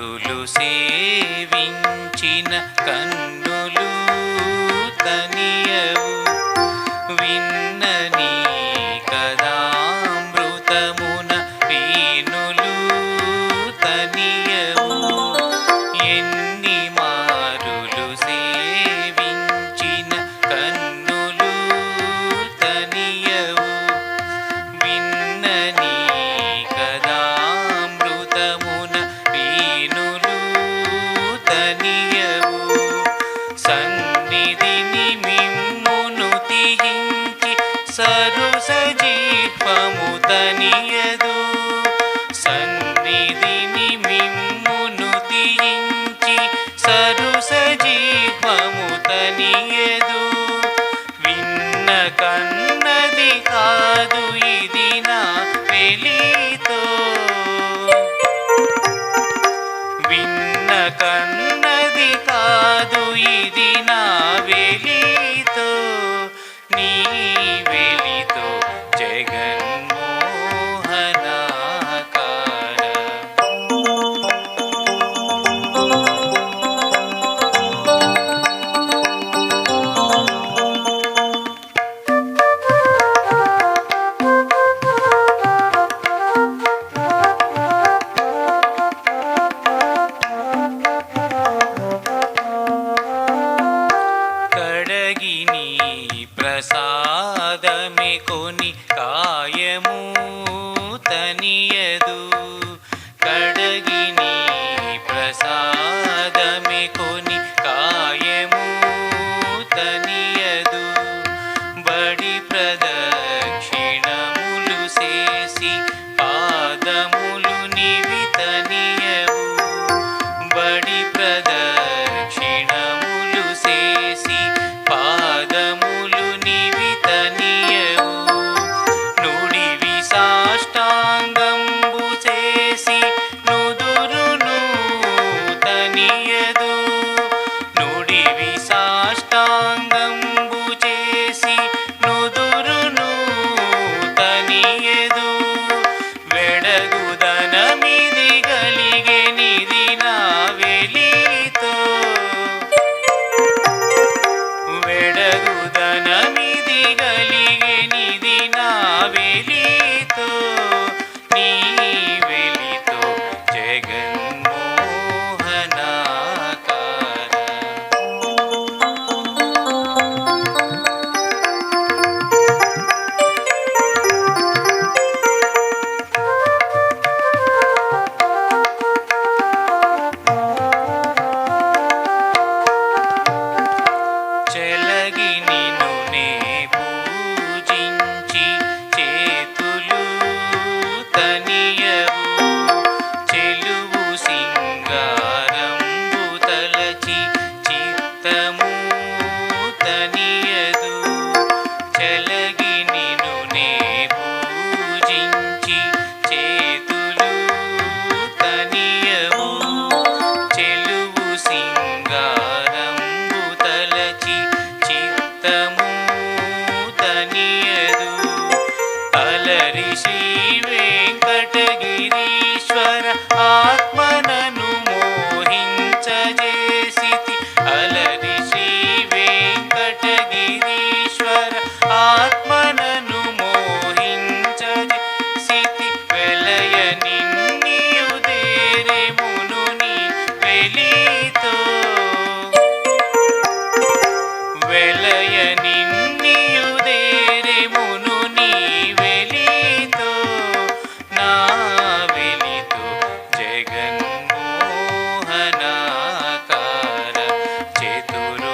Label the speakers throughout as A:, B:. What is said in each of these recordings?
A: ఇతరులు సేవి దీపము తనియదు సన్నిధిని మిమ్మును తీయించి సరుస దీపము తనియదు విన్న కన్నది కాదు పదములు నివితని ಜಗದಗುದನ ನಿಧಿಗ machine.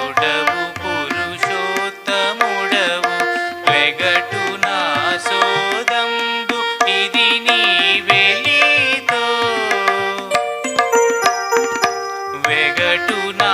A: చతురుడవు పురుషోత్తముడవు వెగటు నా సోదంబు ఇది నీ వెలితో వెగటు నా